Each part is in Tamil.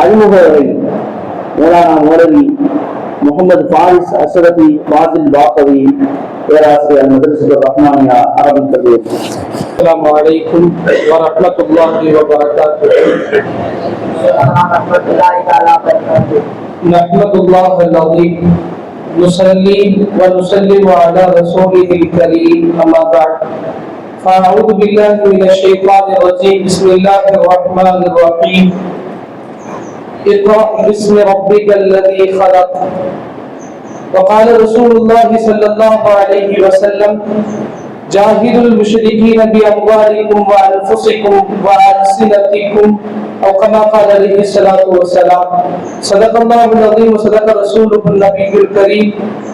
அறிமுகவை மௌலானா மௌலவி முகமது ஃபாரிஸ் அசரபி ஃபாசில் பாக்கவி பேராசிரியர் மதரசு ரஹ்மானியா அரபிக் கல்லூரி السلام عليكم ورحمة الله وبركاته نحمد الله العظيم نصلي ونسلم على رسوله الكريم أما بعد فأعوذ بالله من الشيطان الرجيم بسم الله الرحمن الرحيم اقرأ باسم ربك الذي خلق. وقال رسول الله صلى الله عليه وسلم جاهدوا المشركين بأموالكم وأنفسكم وألسنتكم. أو كما قال عليه الصلاة والسلام، صدق الله العظيم وصدق رسوله النبي الكريم.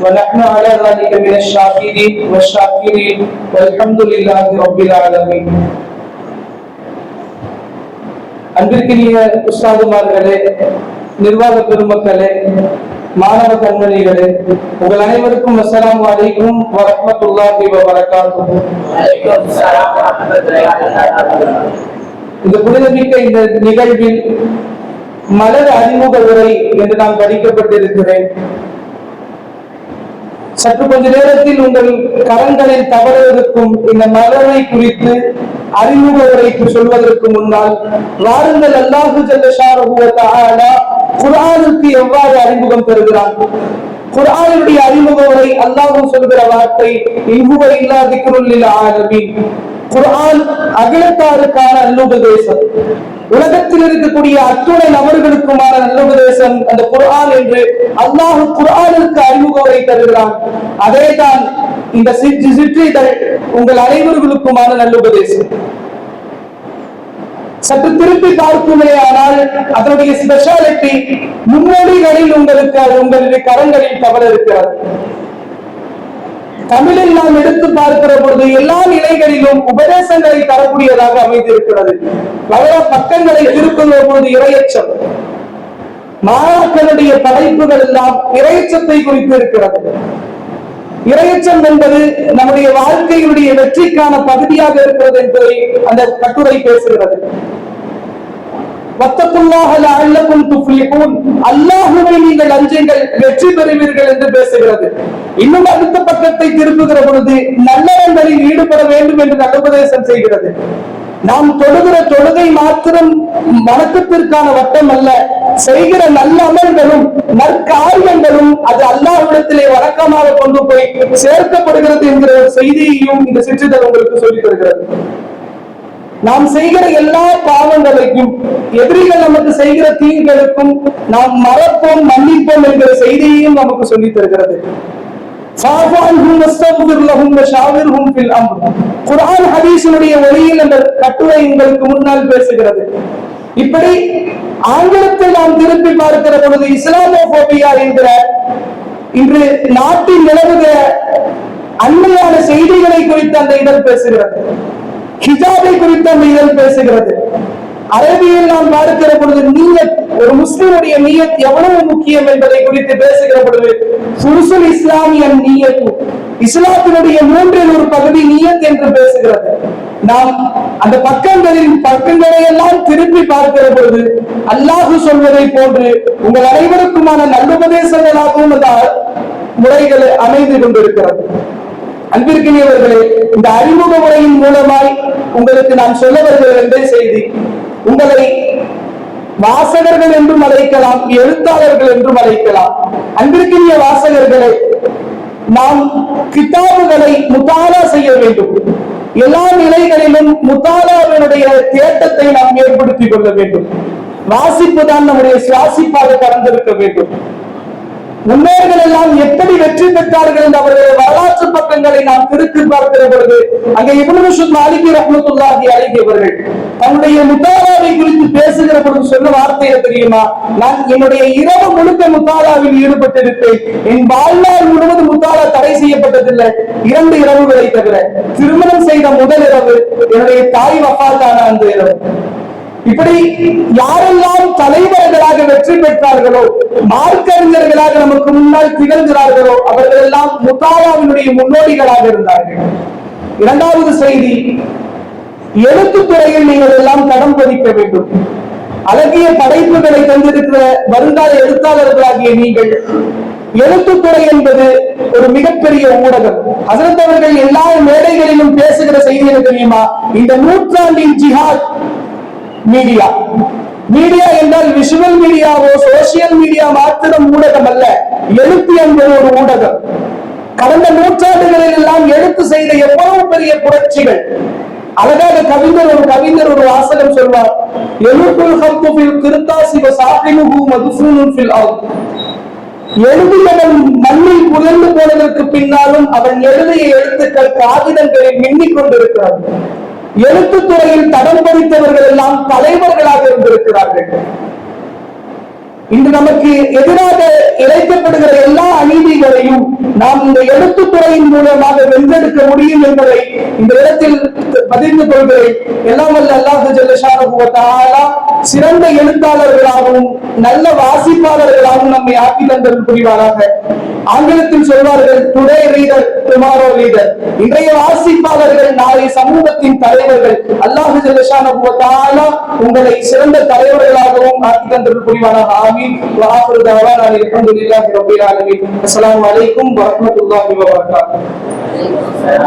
ونحن على ذلك من الشاهدين والشاكرين، والحمد لله رب العالمين. அன்பிற்கினிய உஸ்தாதுமார்களே நிர்வாக பெருமக்களே மாணவ கண்மணிகளே உங்கள் அனைவருக்கும் அஸ்லாம் வலைக்கும் வரஹ்மத்துல்லாஹி வபரகாத்துஹு. இந்த புனிதமிக்க இந்த நிகழ்வில் மலர் அறிமுக உரை என்று நான் படிக்கப்பட்டிருக்கிறேன். சற்று கொஞ்ச நேரத்தில் உங்கள் கரங்களில் தவறுவதற்கும் இந்த மலரை குறித்து அறிமுக உரைக்கு சொல்வதற்கு முன்னால் வாருங்கள் அல்லாஹு குரானுக்கு எவ்வாறு அறிமுகம் பெறுகிறார் குரானுடைய அறிமுக உரை அல்லாஹும் சொல்கிற வார்த்தை இங்குவ இல்லா திக்ருல்லில் ஆலமீன் குர்ஆன் அகிலத்தாருக்கான நல்லுபதேசம். உலகத்தில் இருக்கக்கூடிய அத்துணை நபர்களுக்குமான நல்லுபதேசம் அந்த குரான் என்று அல்லாஹு குரானுக்கு அறிமுகவரை தருகிறான். அதே தான் இந்த சிற்றி சிற்றிதழ் உங்கள் அனைவர்களுக்குமான நல்லுபதேசம். சற்று திருப்பி பார்க்குமே ஆனால் அதனுடைய ஸ்பெஷாலிட்டி முன்னோடிகளில் உங்களுக்கு உங்களுடைய கரங்களில் தவற இருக்கிறது. தமிழில் நாம் எடுத்து பார்க்கிற பொழுது எல்லா நிலைகளிலும் உபதேசங்களை தரக்கூடியதாக அமைந்திருக்கிறது. பல பக்கங்களை திருக்குகிற பொழுது இரையச்சம். மாணாக்கனுடைய படைப்புகள் எல்லாம் இரையச்சத்தை குறித்து இருக்கிறது. இரையச்சம் என்பது நம்முடைய வாழ்க்கையினுடைய வெற்றிக்கான பகுதியாக இருக்கிறது என்பதை அந்த கட்டுரை பேசுகிறது. அல்லாஹுவை நீங்கள் அஞ்சுங்கள் வெற்றி பெறுவீர்கள் என்று பேசுகிறது. இன்னும் அடுத்த பக்கத்தை திருப்புகிற பொழுது நல்லவங்களில் ஈடுபட வேண்டும் என்று நல்லுபதேசம் செய்கிறது. நாம் தொழுகிற தொழுகை மாத்திரம் வணக்கத்திற்கான வட்டம் அல்ல. செய்கிற நல்ல அமல்களும் நற்காரியங்களும் அது அல்லாஹ்விடத்திலே வழக்கமாக கொண்டு போய் சேர்க்கப்படுகிறது என்கிற ஒரு செய்தியையும் இந்த சிற்றிதழ் உங்களுக்கு சொல்லித் தருகிறது. நாம் செய்கிற எல்லா பாவங்களுக்கும் எதிரிகள் நமக்கு செய்கிற தீங்குகளுக்கும் நாம் மறப்போம் மன்னிப்போம் என்கிற செய்தியையும் நமக்கு சொல்லி தருகிறது. குர்ஆன் ஹதீஸினுடைய ஒளியில் கட்டுரை எங்களுக்கு முன்னால் பேசுகிறது. இப்படி ஆங்கிலத்தில் நாம் திருப்பி பார்க்கிற பொழுது இஸ்லாமோபோபியா என்கிற இன்று நாட்டில் நிலவுகிற அண்மையான செய்திகளை குறித்து அந்த இதழ் பேசுகிறது. ஹிஜாபை குறித்த அந்த இதழ் பேசுகிறது. அரபியில் நாம் பார்க்கிற பொழுது நீயத் ஒரு முஸ்லிமுடைய நீயத் எவ்வளவு முக்கியம் என்பதை குறித்து பேசுகிற பொழுது சுருசுல் இஸ்லாமிய நீயத் இஸ்லாத்தினுடைய மூன்றில் ஒரு பகுதி நீயத் என்று பேசுகிறது. நாம் அந்த பக்கங்களின் பக்கங்களை எல்லாம் திருப்பி பார்க்கிற பொழுது அல்லாஹு சொல்வதை போன்று உங்கள் அனைவருக்குமான நல்லுபதேசங்களாகவும் அந்த முறைகள் அமைந்து கொண்டிருக்கிறது. அன்பிற்கினியவர்களே இந்த அறிமுக முறையின் மூலமாய் உங்களுக்கு நான் சொல்ல வருகிற செய்தி. உங்களை வாசகர்கள் என்றும் அழைக்கலாம் எழுத்தாளர்கள் என்றும் அழைக்கலாம். அன்பிற்கினிய வாசகர்களை நாம் கிதாபுகளை முத்தாலா செய்ய வேண்டும். எல்லா நிலைகளிலும் முத்தாலாவினுடைய தேட்டத்தை நாம் ஏற்படுத்திக் கொள்ள வேண்டும். வாசிப்பு தான் நம்முடைய சுவாசிப்பாக கடந்திருக்க வேண்டும். முன்னோர்கள் எல்லாம் எப்படி வெற்றி பெற்றார்கள் என்ற அவருடைய வரலாற்று பக்கங்களை நாம் திருத்தி பார்க்கிற பொழுது அங்கே இப்னு மாலிகி ரஹ்மத்துல்லாஹி அலைஹி தன்னுடைய முத்தாராவை குறித்து பேசுகிற பொழுது சொன்ன வார்த்தை தெரியுமா? நான் என்னுடைய இரவு முழுக்க முத்தாராவில் ஈடுபட்டிருப்பேன். என் வாழ்நாள் முழுவதும் முத்தாரா தடை செய்யப்பட்டதில்லை. இரண்டு இரவுகளை தவிர திருமணம் செய்த முதல் இரவு என்னுடைய தாய் வப்பாக்கான அந்த இரவு. இப்படி யாரெல்லாம் தலைவர்களாக வெற்றி பெற்றார்களோ மார்க்கறிஞர்களாக நமக்கு முன்னால் திகழ்கிறார்களோ அவர்கள் எல்லாம் முத்தாலாவினுடைய முன்னோடிகளாக இருந்தார்கள். இரண்டாவது செய்தி எழுத்துத்துறையில் நீங்கள் எல்லாம் கடம் பதிக்க வேண்டும். அழகிய படைப்புகளை தந்திருக்கிற வருங்கால எழுத்தாளர்களாகிய நீங்கள் எழுத்துத்துறை என்பது ஒரு மிகப்பெரிய ஊடகம். ஹசரத் அவர்கள் எல்லா மேடைகளிலும் பேசுகிற செய்தி என்ன தெரியுமா? இந்த நூற்றாண்டின் ஜிஹாத் மீடியா மீடியா என்றால் விஷுவல் மீடியாவோ சோசியல் மீடியா மாத்திரம் ஊடகம் அல்ல எழுத்து என்பது ஒரு ஊடகம். கடந்த நூற்றாண்டுகளில் எல்லாம் எழுத்து செய்த எவ்வளவு பெரிய புரட்சிகள். அழகாக கவிஞர் ஒரு கவிஞர் ஒரு வாசகம் சொல்வார் எழுத்துல் ஹத்து ஃபில் கிருத்தாசி வ சாஹிபுஹு மதுஃபூனுன் ஃபில் அர்த். எழுதியவன் மண்ணில் புகழ்ந்து போனதற்கு பின்னாலும் அவன் எழுதிய எழுத்துக்கள் காகிதங்களில் மின்னிக் கொண்டிருக்கிறான். எழுத்துத்துறையில் தடம் பதித்தவர்கள் எல்லாம் தலைவர்களாக இருந்திருக்கிறார்கள். இன்று நமக்கு எதிராக இழைக்கப்படுகிற எல்லா அநீதிகளையும் நாம் இந்த எழுத்துத்துறையின் மூலமாக வென்றெடுக்க முடியும் என்பதை இந்த இடத்தில் பதிந்து கொள்கிறேன். எல்லாம் வல்ல அல்லாஹு ஜல்லஷானஹு சிறந்த எழுத்தாளர்களாகவும் நல்ல வாசிப்பாளர்களாகவும் நம்மை ஆக்கி தந்தல் புரிவாராக. ஆங்கிலத்தில் சொல்வார்கள் டுடே ரீடர் டுமாரோ லீடர் இன்றைய வாசிப்பாளர்கள் நாளை சமூகத்தின் தலைவர்கள். அல்லாஹு ஜல்லஷானஹு உங்களை சிறந்த தலைவர்களாகவும் ஆக்கி தந்தது புரிவாராக ஆமீன். நான் ஆஃபிரு அஸ்லாம் வலைக்கும் வரமத்துல்லாஹி ஆலமீன்.